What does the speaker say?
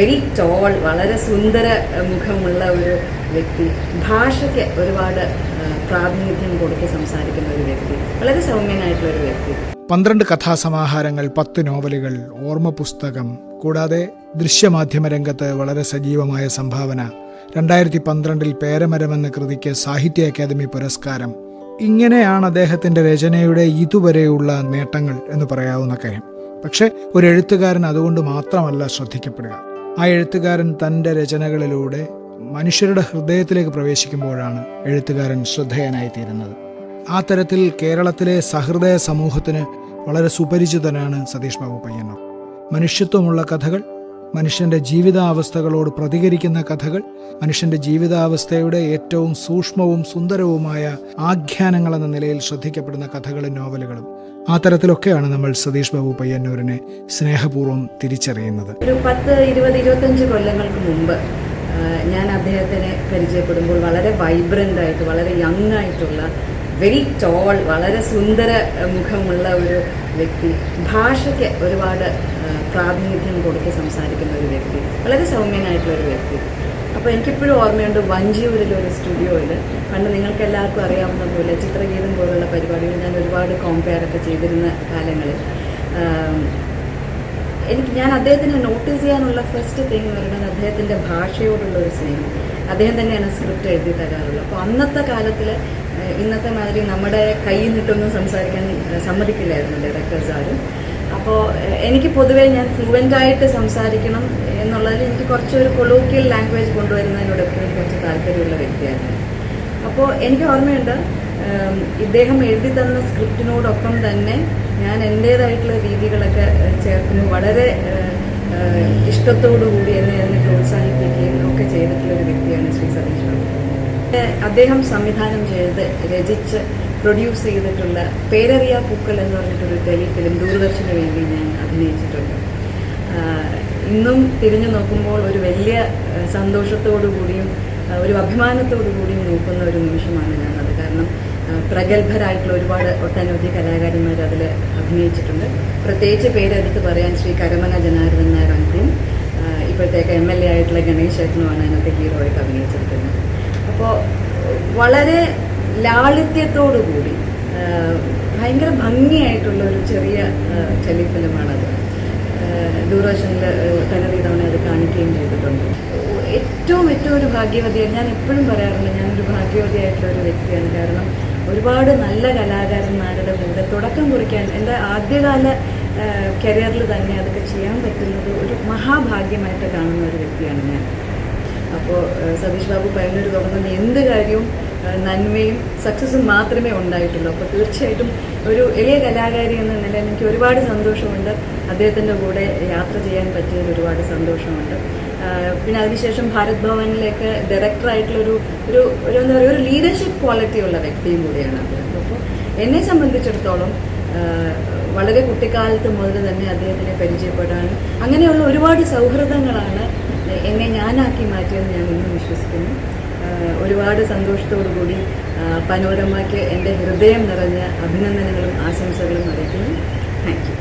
Very tall വളരെ സുന്ദര മുഖമുള്ള ഒരു വ്യക്തി. ഭാഷയ്ക്ക് ഒരുപാട് പ്രാതിനിധ്യം കൊടുത്ത് സംസാരിക്കുന്ന ഒരു വ്യക്തി. വളരെ സൗമ്യനായിട്ടുള്ള ഒരു വ്യക്തി. പന്ത്രണ്ട് കഥാസമാഹാരങ്ങൾ പത്ത് നോവലുകൾ ഓർമ്മ പുസ്തകം കൂടാതെ ദൃശ്യമാധ്യമ രംഗത്ത് വളരെ സജീവമായ സംഭാവന. രണ്ടായിരത്തി പന്ത്രണ്ടിൽ പേരമരം എന്ന കൃതിക്ക് സാഹിത്യ അക്കാദമി പുരസ്കാരം. ഇങ്ങനെയാണ് അദ്ദേഹത്തിന്റെ രചനയുടെ ഇതുവരെയുള്ള നേട്ടങ്ങൾ എന്ന് പറയാവുന്ന കാര്യം. പക്ഷെ ഒരു എഴുത്തുകാരൻ അതുകൊണ്ട് മാത്രമല്ല ശ്രദ്ധിക്കപ്പെടുക. ആ എഴുത്തുകാരൻ തന്റെ രചനകളിലൂടെ മനുഷ്യരുടെ ഹൃദയത്തിലേക്ക് പ്രവേശിക്കുമ്പോഴാണ് എഴുത്തുകാരൻ ശ്രദ്ധേയനായിത്തീരുന്നത്. ആ തരത്തിൽ കേരളത്തിലെ സഹൃദയ സമൂഹത്തിന് വളരെ സുപരിചിതനാണ് സതീഷ് ബാബു പയ്യന്നൂർ. മനുഷ്യത്വമുള്ള കഥകൾ മനുഷ്യന്റെ ജീവിതാവസ്ഥകളോട് പ്രതികരിക്കുന്ന കഥകൾ മനുഷ്യന്റെ ജീവിതാവസ്ഥയുടെ ഏറ്റവും സൂക്ഷ്മവും സുന്ദരവുമായ ആഖ്യാനങ്ങൾ എന്ന നിലയിൽ ശ്രദ്ധിക്കപ്പെടുന്ന കഥകളും നോവലുകളും ആ തരത്തിലൊക്കെയാണ് നമ്മൾ സതീഷ് ബാബു പയ്യന്നൂരിനെ സ്നേഹപൂർവം തിരിച്ചറിയുന്നത്. ഒരു പത്ത് ഇരുപത് ഇരുപത്തഞ്ച് കൊല്ലങ്ങൾക്ക് മുമ്പ് ഞാൻ അദ്ദേഹത്തിനെ പരിചയപ്പെടുമ്പോൾ വളരെ വൈബ്രന്റ് ആയിട്ട് വളരെ യങ് ആയിട്ടുള്ള വെരി ടോൾ വളരെ സുന്ദര മുഖമുള്ള ഒരു വ്യക്തി ഭാഷയ്ക്ക് ഒരുപാട് പ്രാതിനിധ്യം കൊടുത്ത് സംസാരിക്കുന്ന ഒരു വ്യക്തി വളരെ സൗമ്യനായിട്ടുള്ള ഒരു വ്യക്തി. അപ്പോൾ എനിക്കിപ്പോഴും ഓർമ്മയുണ്ട് വഞ്ചിയൂരിൽ ഒരു സ്റ്റുഡിയോയിൽ പണ്ട് നിങ്ങൾക്ക് എല്ലാവർക്കും അറിയാവുന്ന പോലെ ചിത്രഗീതം പോലുള്ള പരിപാടികൾ ഞാൻ ഒരുപാട് കോമ്പയർ ഒക്കെ ചെയ്തിരുന്ന കാലങ്ങളിൽ. എനിക്ക് ഞാൻ അദ്ദേഹത്തിനെ നോട്ടീസ് ചെയ്യാനുള്ള ഫസ്റ്റ് തിങ് എന്ന് പറയുന്നത് അദ്ദേഹത്തിന്റെ ഭാഷയോടുള്ള ഒരു സ്നേഹം. അദ്ദേഹം തന്നെയാണ് സ്ക്രിപ്റ്റ് എഴുതി തരാറുള്ളത്. അപ്പോൾ അന്നത്തെ കാലത്തിൽ ഇന്നത്തെ മാതിരി നമ്മുടെ കയ്യിൽ നിട്ടൊന്നും സംസാരിക്കാൻ സമ്മതിക്കില്ലായിരുന്നു ഡയറക്ടേഴ്സ് ആരും. അപ്പോൾ എനിക്ക് പൊതുവേ ഞാൻ ഫ്ലുവന്റ് ആയിട്ട് സംസാരിക്കണം എന്നുള്ളതിൽ എനിക്ക് കുറച്ചൊരു കൊളോക്കിയൽ ലാംഗ്വേജ് കൊണ്ടുവരുന്നതിനോട് എപ്പോഴും കുറച്ച് താല്പര്യമുള്ള വ്യക്തിയാണ് അപ്പോൾ എനിക്ക് ഓർമ്മയുണ്ട് ഇദ്ദേഹം എഴുതി തന്ന സ്ക്രിപ്റ്റിനോടൊപ്പം തന്നെ ഞാൻ എന്റേതായിട്ടുള്ള രീതികളൊക്കെ ചേർക്കുന്നു. വളരെ ഇഷ്ടത്തോടുകൂടി എന്നെ അതിനെ പ്രോത്സാഹിപ്പിക്കുകയും ഒക്കെ ചെയ്തിട്ടുള്ള ഒരു വ്യക്തിയാണ് ശ്രീ സതീഷ് അദ്ദേഹം സംവിധാനം ചെയ്ത് രചിച്ച് പ്രൊഡ്യൂസ് ചെയ്തിട്ടുള്ള പേരറിയ പൂക്കൾ എന്ന് പറഞ്ഞിട്ടൊരു ടെലി ഫിലിം ദൂരദർശന് വേണ്ടി ഞാൻ അഭിനയിച്ചിട്ടുണ്ട്. ഇന്നും തിരിഞ്ഞു നോക്കുമ്പോൾ ഒരു വലിയ സന്തോഷത്തോടു കൂടിയും ഒരു അഭിമാനത്തോടു കൂടിയും നോക്കുന്ന ഒരു നിമിഷമാണ് ഞാനത്. കാരണം പ്രഗത്ഭരായിട്ടുള്ള ഒരുപാട് ഒട്ടനവധി കലാകാരന്മാർ അതിൽ അഭിനയിച്ചിട്ടുണ്ട്. പ്രത്യേകിച്ച് പേരെടുത്ത് പറയാൻ ശ്രീ കരമന ജനാർദ്ദൻ നായർ അങ്കിളും ഇപ്പോഴത്തേക്ക് എം എൽ എ ആയിട്ടുള്ള ഗണേശ് ചേട്ടനുമാണ് അതിനകത്ത് ഹീറോ ആയിട്ട് അഭിനയിച്ചിരിക്കുന്നത്. അപ്പോൾ വളരെ ലാളിത്യത്തോടു കൂടി ആഹ് ഭയങ്കര ഭംഗിയായിട്ടുള്ള ഒരു ചെറിയ ടെലിഫിലിമാണത്. ദൂരദർശനിൽ ഒട്ടനവധി തവണ അത് കാണിക്കുകയും ചെയ്തിട്ടുണ്ട്. ഏറ്റവും ഏറ്റവും ഒരു ഭാഗ്യവതിയാണ് ഞാൻ എപ്പോഴും പറയാറുണ്ട് ഞാനൊരു ഭാഗ്യവതിയായിട്ടുള്ള ഒരു വ്യക്തിയാണ്. കാരണം ഒരുപാട് നല്ല കലാകാരന്മാരുടെ കൂടെ തുടക്കം കുറിക്കാൻ എന്റെ ആദ്യകാല കരിയറിൽ തന്നെ അതൊക്കെ ചെയ്യാൻ പറ്റുന്നത് ഒരു മഹാഭാഗ്യമായിട്ട് കാണുന്ന ഒരു വ്യക്തിയാണ് ഞാൻ. അപ്പോൾ സതീഷ് ബാബു പയ്യന്നൂർ തുടങ്ങുന്ന എന്ത് കാര്യവും നന്മയും സക്സസും മാത്രമേ ഉണ്ടായിട്ടുള്ളൂ. അപ്പോൾ തീർച്ചയായിട്ടും ഒരു എളിയ കലാകാരി എന്ന നിലയിൽ എനിക്ക് ഒരുപാട് സന്തോഷമുണ്ട്. അദ്ദേഹത്തിന്റെ കൂടെ യാത്ര ചെയ്യാൻ പറ്റിയതിൽ ഒരുപാട് സന്തോഷമുണ്ട്. പിന്നെ അതിനുശേഷം ഭാരത് ഭവനിലേക്ക് ഡയറക്ടറായിട്ടുള്ളൊരു ഒരു ഒരു എന്താ പറയുക ഒരു ലീഡർഷിപ്പ് ക്വാളിറ്റി ഉള്ള വ്യക്തിയും കൂടിയാണ് അദ്ദേഹം. അപ്പോൾ എന്നെ സംബന്ധിച്ചിടത്തോളം വളരെ കുട്ടിക്കാലത്ത് മുതൽ തന്നെ അദ്ദേഹത്തിനെ പരിചയപ്പെടാനും അങ്ങനെയുള്ള ഒരുപാട് സൗഹൃദങ്ങളാണ് എന്നെ ഞാനാക്കി മാറ്റിയെന്ന് ഞാൻ ഇന്നും വിശ്വസിക്കുന്നു. ഒരുപാട് സന്തോഷത്തോടു കൂടി പനോരമ്മയ്ക്ക് എന്റെ ഹൃദയം നിറഞ്ഞ അഭിനന്ദനങ്ങളും ആശംസകളും അറിയിക്കുന്നു. താങ്ക്